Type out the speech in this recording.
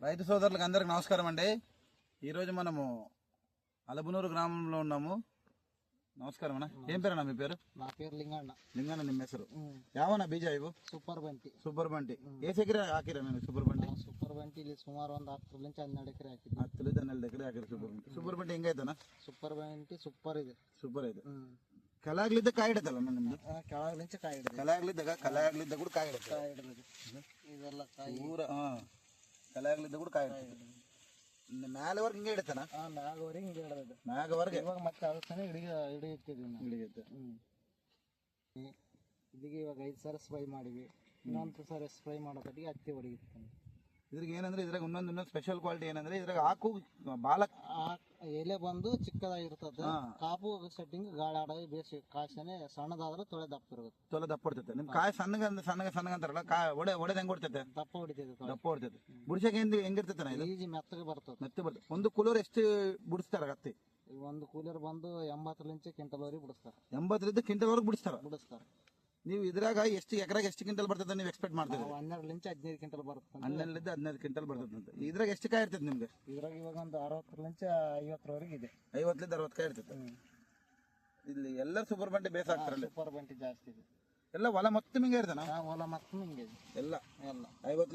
రైతు సోదరులకు అందరికి నమస్కారం అండి ఈరోజు మనము అలబునూరు గ్రామంలో ఉన్నాము నమస్కారం అన్న ఏం పేరు అన్న మీ పేరు నా పేరు లింగన్న లింగన్న ನಿಮ್ಮ ಹೆಸರು ಯಾವನ ಬೀಜ ಇವು ಸೂಪರ್ ಬಂಟಿ ಸೂಪರ್ ಬಂಟಿ ಎಷ್ಟು ಎಕರೆ ಹಾಕಿರ ನೀವು ಸೂಪರ್ ಬಂಟಿ ಸೂಪರ್ ಬಂಟಿ ಇಲ್ಲಿ ಸುಮಾರು ಒಂದು ಹತ್ತರಿಂದ ಹನ್ನೆರಡು ಎಕರೆ ಹಾಕಿದ್ವಿ ಹತ್ತರಿಂದ ಹನ್ನೆರಡು ಎಕರೆ ಹಾಕಿರಿ ಸೂಪರ್ ಬಂಟಿ ಸೂಪರ್ ಬಂಟಿ ಹೆಂಗೈತನ ಸೂಪರ್ ಬಂಟಿ ಸೂಪರ್ ಇದೆ ಸೂಪರ್ ಇದೆ ಕಲಾಗ್ಲಿದ್ದ ಕಾಯಿ ಇಡತ್ತಲ್ಲ ನಿಮ್ದು ಕಲಾಗ್ಲಿಂಚ ಕಾಯಿ ಇಡತ್ತೆ ಕಲಾಗ್ಲಿದ್ದಾಗ ಕಲಾಗ್ಲಿದ್ದ ಕೂಡ ಕಾಯಿ ಇಡತ್ತೆ ಕಾಯಿ ಇಡತ್ತೆ ಇದೆಲ್ಲ ಕಾಯಿ ಊರ ಹಾಂ ಕಲಾಗ್ಲಿದ್ದ ಕೂಡ ಕಾಯಿ ಇಡುತ್ತೆ ಮ್ಯಾಲವರೆಗೆ ಹಿಂಗೆ ಇಡತ್ತನ ಆ ಮ್ಯಾಗವರೆಗೆ ಹಿಂಗೆ ಹಿಡಿದು ಮ್ಯಾಗವರೆಗೆ? ಇವಾಗ ಮತ್ತೆ ಅದಕ್ಕೆ ಹಿಡಿ ಹಿಡಿಯುತ್ತಿದ್ವಿ ನಾವು. ಹಿಡಿಯುತ್ತೆ. ಹ್ಞೂ ಇದಕ್ಕೆ ಇವಾಗ ಐದು ಸಾವಿರ ಸ್ಪ್ರೈ ಮಾಡಿವಿ. ಇನ್ನೊಂದು ಸಲ ಸ್ಪ್ರೈ ಮಾಡೋ ಕಟ್ಟಿಗೆ ಹತ್ತಿ ಹೊಡಿಯುತ್ತಾನೆ ಇದ್ರಿಗೆ ಏನಂದ್ರೆ ಇದ್ರಾಗ ಇನ್ನೊಂದು ಇನ್ನೊಂದು ಸ್ಪೆಷಲ್ ಕ್ವಾಲಿಟಿ ಏನಂದ್ರೆ ಇದ್ರಾಗ ಹಾಕು ಬಾಲ ಆ ಎಲೆ ಬಂದು ಚಿಕ್ಕದಾಗಿರ್ತದೆ. ಕಾಪು ಸೆಟ್ಟಿಂಗ್ ಗಾಳಾಡ ಬೇಸಿ ಕಾಶನೆ ಸಣ್ಣದಾದ್ರೆ ತೊಳೆ ದಪ್ಪ ಇರುತ್ತೆ. ತೊಲೆ ದಪ್ಪ ಹೊಡ್ತೈತೆ. ನಿಮ್ ಕಾಯಿ ಸಣ್ಣಗ ಸಣ್ಣಗ ಸಣ್ಣಗ ಅಂತಾರಲ್ಲ ಕಾಯಿ ಒಡೆ ಒಡೆದ ಹೆಂಗ್ ಹೊಡ್ತೈತೆ? ದಪ್ಪ ಹೊಡಿತೈತೆ ತೊಳೆ. ದಪ್ಪ ಹೊಡ್ತೈತೆ. ಬುಡ್ಸಕ್ಕೆ ಹೆಂಗ್ ಹೆಂಗಿರ್ತೈತೆ ಇದು? ಈಜಿ ಮೆತ್ತಗೆ ಬರ್ತದೆ. ಮೆತ್ತ ಬರ್ತದೆ. ಒಂದು ಕೂಲರ್ ಎಷ್ಟು ಬಿಡಿಸ್ತಾರ ಹತ್ತಿ ಒಂದು ಕೂಲರ್ ಬಂದು ಎಂಬತ್ತರಿಂದ ಕ್ವಿಂಟಲ್ವರೆಗೆ ಬಿಡಿಸ್ತಾರೆ. ಎಂಬತ್ತರಿಂದ ಕ್ವಿಂಟಲ್ವರೆಗೆ ಬಿಡಿಸ್ತಾರ? ಬಿಡಿಸ್ತಾರೆ. ನೀವು ಇದ್ರಾಗ ಎಷ್ಟು ಎಕರೆಗೆ ಎಷ್ಟು ಕ್ವಿಂಟಲ್ ಬರ್ತದೆ ನೀವು ಎಕ್ಸ್ಪೆಕ್ಟ್ ಮಾಡ್ತೀರಿ? ನಾವು ಹನ್ನೆರಡರಿಂದ ಹದಿನೈದು ಕ್ವಿಂಟಲ್ ಬರುತ್ತೆ ಹನ್ನೆರಡರಿಂದ ಹದಿನೈದು ಕ್ವಿಂಟಲ್ ಬರ್ತದೆ ಅಂತ. ಇದ್ರಾಗ ಎಷ್ಟು ಕಾಯಿ ಇರ್ತದೆ ನಿಮ್ಗೆ? ಇದ್ರಾಗ ಇವಾಗ ಒಂದು ಅರವತ್ತರಿಂದ ಐವತ್ತರವರೆಗೆ ಇದೆ. ಐವತ್ತಲಿಂದ ಅರವತ್ತು ಕಾಯಿ ಇರ್ತದೆ. ಇಲ್ಲಿ ಎಲ್ಲ ಸೂಪರ್ ಬಂಡೆ ಬೇಸ್ ಆಗ್ತಾರೆ ಸೂಪರ್ ಬಂಡೆ ಜಾಸ್ತಿ ಇದೆ. ಎಲ್ಲ ಹೊಲ ಮತ್ತೆ ಹಿಂಗೆ ಇರ್ತಾನ ಹೊಲ ಮತ್ತೆ ಇದೆ. ಎಲ್ಲ. ಎಲ್ಲ. ಐವತ್ತು